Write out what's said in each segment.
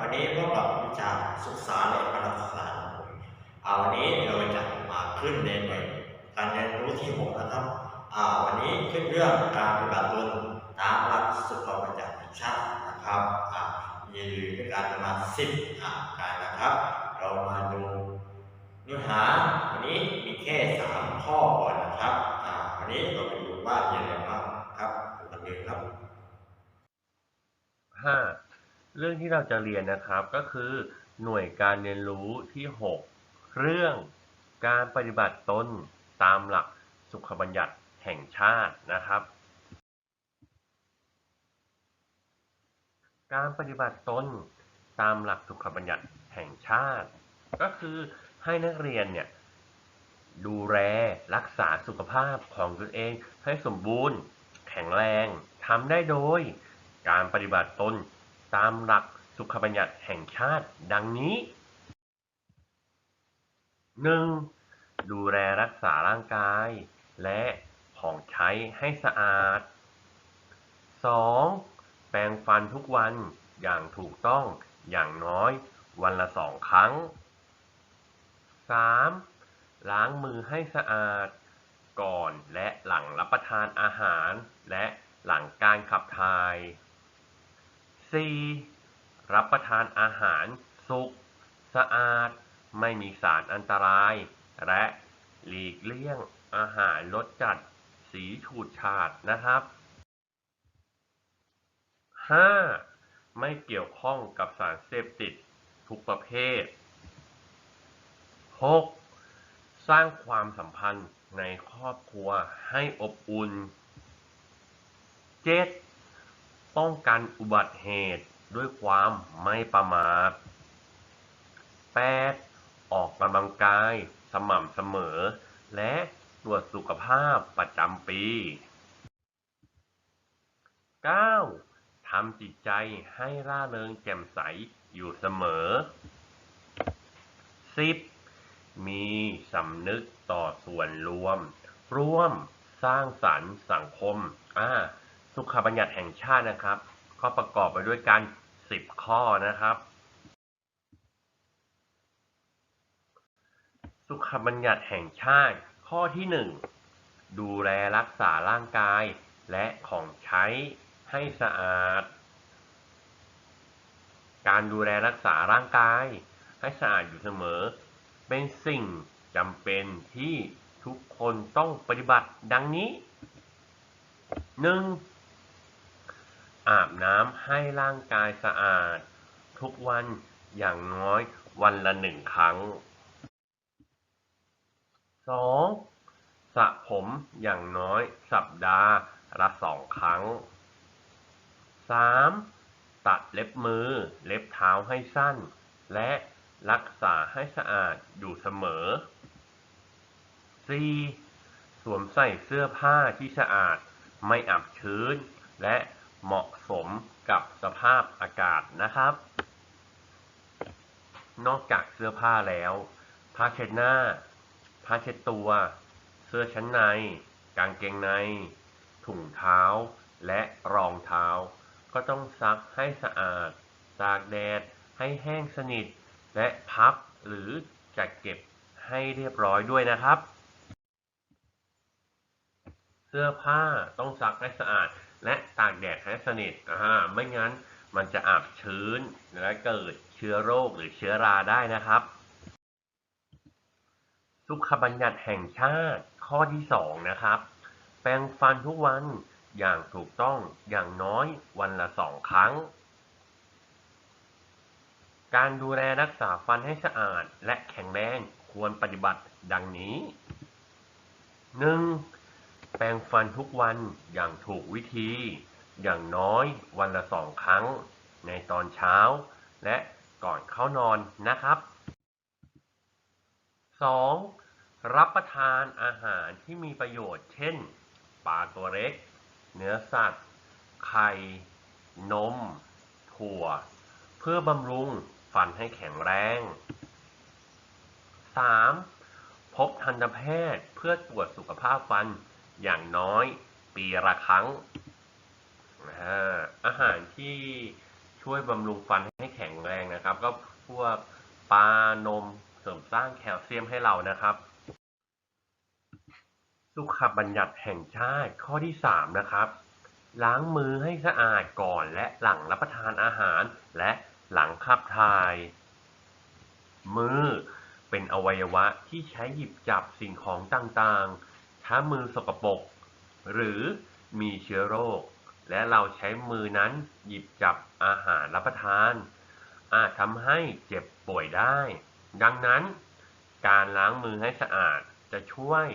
วัสดีครับสวัสดีครับวันนี้พวกเราวิชาศึกษาและพัฒนาศาสตร์อ่าวันนี้เราจะมาขึ้นในหน่วยการเรียนรู้ที่หกนะครับอ่าวันนี้ขึ้นเรื่องการปฏิบัติตนตามหลักสุขบัญญัติแห่งชาตินะครับอ่ามีด้วยการประมาณสิบอ่าการนะครับ เรามาดูเนื้อหาวันนี้มีแค่สามข้อก่อนนะครับอ่าวันนี้เราไปดูว่ามีอะไรบ้างครับดูกันเลยครับห้า เรื่องที่เราจะเรียนนะครับก็คือหน่วยการเรียนรู้ที่หกเรื่องการปฏิบัติตนตามหลักสุขบัญญัติแห่งชาตินะครับ การปฏิบัติตนตามหลักสุขบัญญัติแห่งชาติ ก็คือให้นักเรียนเนี่ยดูแลรักษาสุขภาพของตนเองให้สมบูรณ์ แข็งแรงทำได้โดย การปฏิบัติตน ตามหลักสุขบัญญัติแห่งชาติดังนี้ 1. ดูแลรักษาร่างกาย และของใช้ให้สะอาด 2. แปรงฟันทุกวันอย่างถูกต้องอย่างน้อยวันละสองครั้ง 3. ล้างมือให้สะอาด ก่อนและหลังรับประทานอาหาร และหลังการขับถ่าย 4. รับประทานอาหาร สุก สะอาด ไม่มีสารอันตราย และหลีกเลี่ยงอาหารรสจัด สีฉูดฉาดนะครับ 5. ไม่เกี่ยวข้องกับสารเสพติดทุกประเภท 6. สร้างความสัมพันธ์ในครอบครัวให้อบอุ่น 7. ป้องกันอุบัติเหตุด้วยความไม่ประมาท 8. ออกกำลังกายสม่ำเสมอ และตรวจสุขภาพประจำปี 9. ทำจิตใจให้ร่าเริงแจ่มใสอยู่เสมอ 10. มีสำนึกต่อส่วนรวม ร่วมสร้างสรรค์สังคม อ่า สุขบัญญัติแห่งชาตินะครับ ก็ประกอบไปด้วยกัน10 ข้อนะครับ สุขบัญญัติแห่งชาติ ข้อที่ 1 ดูแลรักษาร่างกาย และของใช้ให้สะอาด การดูแลรักษาร่างกาย ให้สะอาดอยู่เสมอ เป็นสิ่งจำเป็นที่ทุกคนต้องปฏิบัติดังนี้ 1. อาบน้ำให้ร่างกายสะอาด ทุกวันอย่างน้อยวันละหนึ่งครั้ง 2. สระผมอย่างน้อยสัปดาห์ละสองครั้ง 3. ตัดเล็บมือเล็บเท้าให้สั้น และรักษาให้สะอาดอยู่เสมอ 4. สวมใส่เสื้อผ้าที่สะอาดไม่อับชื้น และ เหมาะสมกับสภาพอากาศนะครับ นอกจากเสื้อผ้าแล้ว ผ้าเช็ดหน้า ผ้าเช็ดตัว เสื้อชั้นใน กางเกงใน ถุงเท้า และรองเท้า ก็ต้องซักให้สะอาด ตากแดด ให้แห้งสนิท และพับหรือจัดเก็บให้เรียบร้อยด้วยนะครับ เสื้อผ้าต้องซักให้สะอาด และตากแดดให้สนิทอ่าไม่งั้นมันจะอับชื้นและเกิดเชื้อโรคหรือเชื้อราได้นะครับ สุขบัญญัติแห่งชาติข้อที่สองนะครับ แปรงฟันทุกวันอย่างถูกต้องอย่างน้อยวันละสองครั้ง การดูแลรักษาฟันให้สะอาดและแข็งแรงควรปฏิบัติดังนี้ 1. แปรงฟันทุกวันอย่างถูกวิธี อย่างน้อยวันละสองครั้ง ในตอนเช้า และก่อนเข้านอนนะครับ 2. รับประทานอาหารที่มีประโยชน์ เช่น ปลาตัวเล็ก เนื้อสัตว์ ไข่ นม ถั่ว เพื่อบำรุงฟันให้แข็งแรง 3. พบทันตแพทย์เพื่อตรวจสุขภาพฟัน อย่างน้อยปีละครั้งอาอาหารที่ช่วยบำรุงฟันให้แข็งแรงนะครับ ก็พวกปลานมเสริมสร้างแคลเซียมให้เรานะครับสุขบัญญัติแห่งชาติข้อที่สามนะครับ ล้างมือให้สะอาดก่อนและหลังรับประทานอาหาร และหลังขับถ่าย มือเป็นอวัยวะที่ใช้หยิบจับสิ่งของต่างๆ ถ้ามือสกปรกหรือมีเชื้อโรค และเราใช้มือนั้นหยิบจับอาหารรับประทาน อาจทำให้เจ็บป่วยได้ ดังนั้น การล้างมือให้สะอาดจะช่วย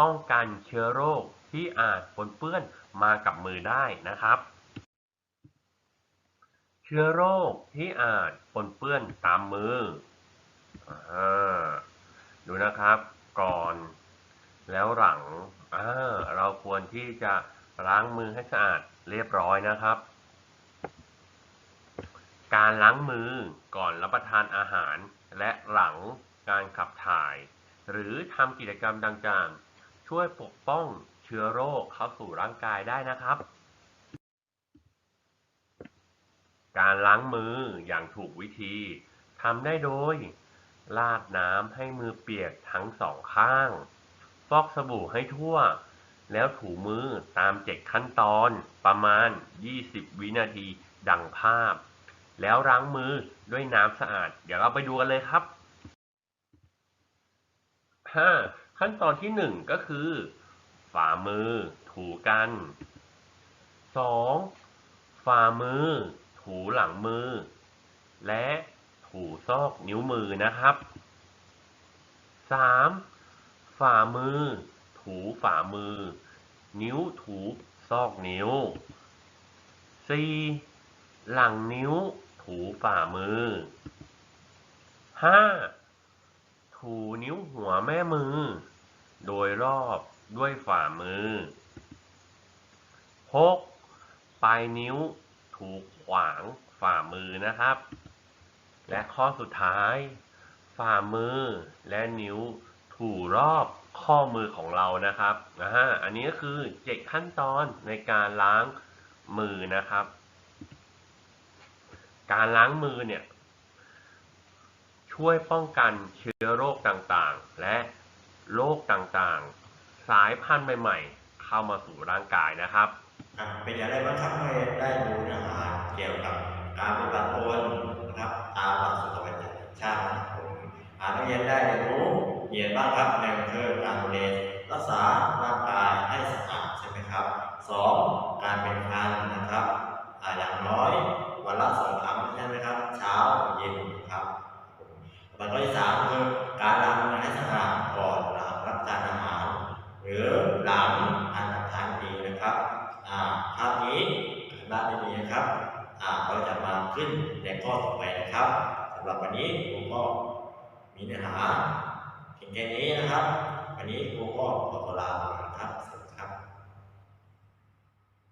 ป้องกันเชื้อโรคที่อาจปนเปื้อนมากับมือได้นะครับ เชื้อโรคที่อาจปนเปื้อนตามมืออดูนะครับ ก่อน แล้วหลังเราควรที่จะล้างมือให้สะอาดเรียบร้อยนะครับ การล้างมือก่อนรับประทานอาหารและหลังการขับถ่าย หรือทำกิจกรรมต่างๆ ช่วยปกป้องเชื้อโรคเข้าสู่ร่างกายได้นะครับ การล้างมืออย่างถูกวิธีทำได้โดยลาดน้ำให้มือเปียกทั้งสองข้าง อกสบู่ให้ทั่ว แล้วถูมือตามเจ็ดขั้นตอนประมาณ 20 วินาทีดังภาพ แล้วล้างมือด้วยน้ำสะอาด เดี๋ยวเราไปดูกันเลยครับ 5. ขั้นตอนที่ 1 ก็คือ ฝ่ามือถูกัน 2. ฝ่ามือ ถูหลังมือ และถูซอกนิ้วมือนะครับ 3. ฝ่ามือ ถูฝ่ามือ นิ้วถูซอกนิ้ว 4. หลังนิ้ว ถูฝ่ามือ 5. ถูนิ้วหัวแม่มือ โดยรอบด้วยฝ่ามือ 6. ปลายนิ้ว ถูขวางฝ่ามือนะครับ และข้อสุดท้าย ฝ่ามือและนิ้ว ถูรอบข้อมือของเรานะครับนะฮะอันนี้ก็คือเจ็ดขั้นตอนในการล้างมือนะครับ การล้างมือเนี่ย ช่วยป้องกันเชื้อโรคต่างๆ และโรคต่างๆ สายพันธุ์ใหม่ๆ เข้ามาสู่ร่างกายนะครับเป็นอย่างไรบ้างครับเมื่อได้ดูเนื้อหาเกี่ยวกับการปฏิบัติตนนะครับตามหลักสุขภาพชาตินะครับผมอ่านักเรียนได้เรียนรู้ เรียนบ้างครับหนึ่งคือการดูแลรักษาร่างกายให้สะอาดใช่ไหมครับสองการเป็นคันนะครับอย่างน้อยวันละสองครั้งใช่ไหมครับ เช้าเย็นครับวันที่สามคือการล้างมือให้สะอาดก่อนหลังรับประทานอาหาร หรือหลังทานอาหารดีนะครับภาพนี้ด้านนี้นะครับเราจะมาขึ้นในข้อต่อไปนะครับสำหรับวันนี้ครูก็มีเนื้อหา เพียงแค่นี้นะครับวันนี้ครูก็ขอตัวลาไป